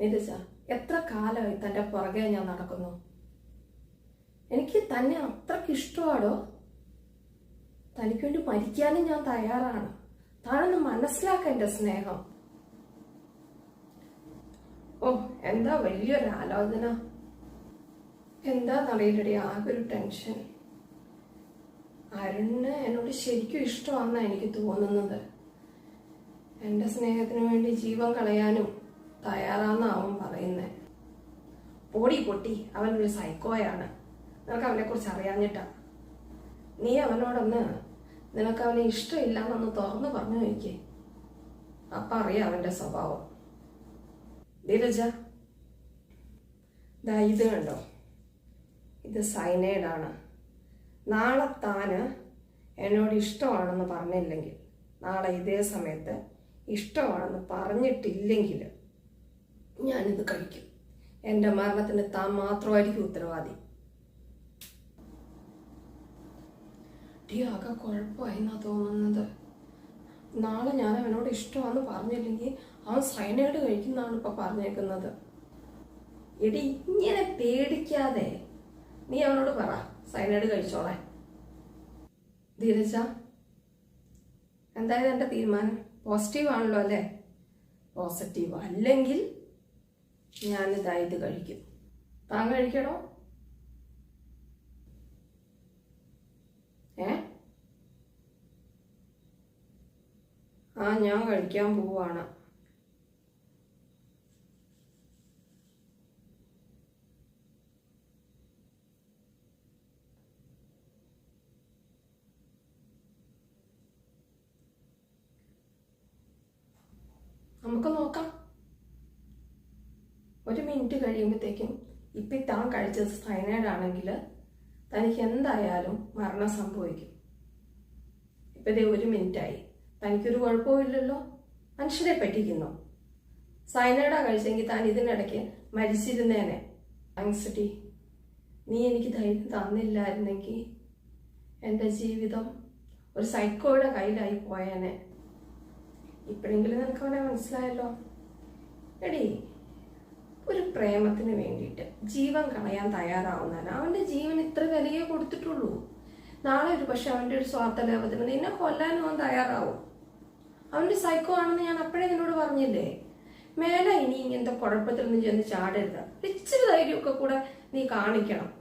നീരജ എത്ര കാലമായി തന്റെ പുറകെ ഞാൻ നടക്കുന്നു? എനിക്ക് തന്നെ അത്രയ്ക്ക് ഇഷ്ടമാണോ തനിക്ക് വേണ്ടി മരിക്കാനും ഞാൻ തയ്യാറാണ്. താനൊന്ന് മനസ്സിലാക്ക എന്റെ സ്നേഹം. ഓ എന്താ വലിയൊരു ആലോചന? എന്താന്നറിയില്ലടി ആകെ ഒരു ടെൻഷൻ. അരുണിന് എന്നോട് ശരിക്കും ഇഷ്ടമാണെന്നാണ് എനിക്ക് തോന്നുന്നത്. എന്റെ സ്നേഹത്തിന് വേണ്ടി ജീവൻ കളയാനും തയ്യാറാന്ന അവൻ പറയുന്നേ. പൊടി പൊട്ടി അവൻ ഒരു സൈക്കോയാണ് നിനക്ക് അവനെ കുറിച്ച് അറിയാഞ്ഞിട്ടാ നീ അവനോടൊന്ന് നിനക്ക് അവനെ ഇഷ്ടമില്ല ഇഷ്ടമില്ലാന്നൊന്ന് തുറന്നു പറഞ്ഞു നോക്കിയേ. അപ്പ അറിയാം അവന്റെ സ്വഭാവം. ധീരജ ദാ ഇത് കണ്ടോ? ഇത് സൈനൈഡാണ് നാളെ താന് എന്നോട് ഇഷ്ടമാണെന്ന് പറഞ്ഞില്ലെങ്കിൽ നാളെ ഇതേ സമയത്ത് ഇഷ്ടമാണെന്ന് പറഞ്ഞിട്ടില്ലെങ്കിൽ ഞാനിത് കഴിക്കും. എന്റെ മരണത്തിന് താൻ മാത്രമായിരിക്കും ഉത്തരവാദി. ആകെ കുഴപ്പമായി എന്നാ തോന്നുന്നത്. നാളെ ഞാൻ അവനോട് ഇഷ്ടമാണെന്ന് പറഞ്ഞില്ലെങ്കിൽ അവൻ സൈനൈഡ് കഴിക്കുന്നതാണ് ഇപ്പൊ പറഞ്ഞേക്കുന്നത്. എടി ഇങ്ങനെ പേടിക്കാതെ നീ അവനോട് പറ സൈനൈഡ് കഴിച്ചോളെ ധീരജ എന്തായാലും എന്റെ തീരുമാനം? പോസിറ്റീവ് ആണല്ലോ അല്ലേ? പോസിറ്റീവ് അല്ലെങ്കിൽ ഞാനിതാ ഇത് കഴിക്കും. താൻ കഴിക്കണോ? ഏ? ആ ഞാൻ കഴിക്കാൻ പോവാണ്. നമുക്ക് നോക്കാം. ഒരു മിനിറ്റ് കഴിയുമ്പോഴത്തേക്കും ഇപ്പം താൻ കഴിച്ചത് സൈനൈഡ് ആണെങ്കിൽ തനിക്ക് എന്തായാലും മരണം സംഭവിക്കും. ഇപ്പം ഇതേ ഒരു മിനിറ്റായി. തനിക്കൊരു കുഴപ്പമില്ലല്ലോ മനുഷ്യരെ പറ്റിക്കുന്നു. സൈനൈഡാ കഴിച്ചെങ്കിൽ താൻ ഇതിനിടയ്ക്ക് മരിച്ചിരുന്നേനെ. ആങ്സിറ്റി നീ എനിക്ക് ധൈര്യം തന്നില്ലായിരുന്നെങ്കിൽ എന്റെ ജീവിതം ഒരു സൈക്കോയുടെ കയ്യിലായി പോയേനെ. ഇപ്പോഴെങ്കിലും നിനക്ക് അവനെ മനസ്സിലായല്ലോ. എടി പ്രേമത്തിന് വേണ്ടിയിട്ട് ജീവൻ കളയാൻ തയ്യാറാവുന്നതാണ്. അവന്റെ ജീവൻ ഇത്ര വിലയെ കൊടുത്തിട്ടുള്ളൂ. നാളെ ഒരു പക്ഷെ അവന്റെ ഒരു സ്വാർത്ഥ ലാഭത്തിന് നിന്നെ കൊല്ലാനും അവൻ തയ്യാറാവും. അവന്റെ സൈക്കോ ആണെന്ന് ഞാൻ അപ്പോഴേ നിന്നോട് പറഞ്ഞില്ലേ? മേലെ ഇനി ഇങ്ങനത്തെ കുഴപ്പത്തിൽ നിന്ന് ചെന്ന് ചാടരുത്. ഇച്ചിരി ധൈര്യമൊക്കെ കൂടെ നീ കാണിക്കണം.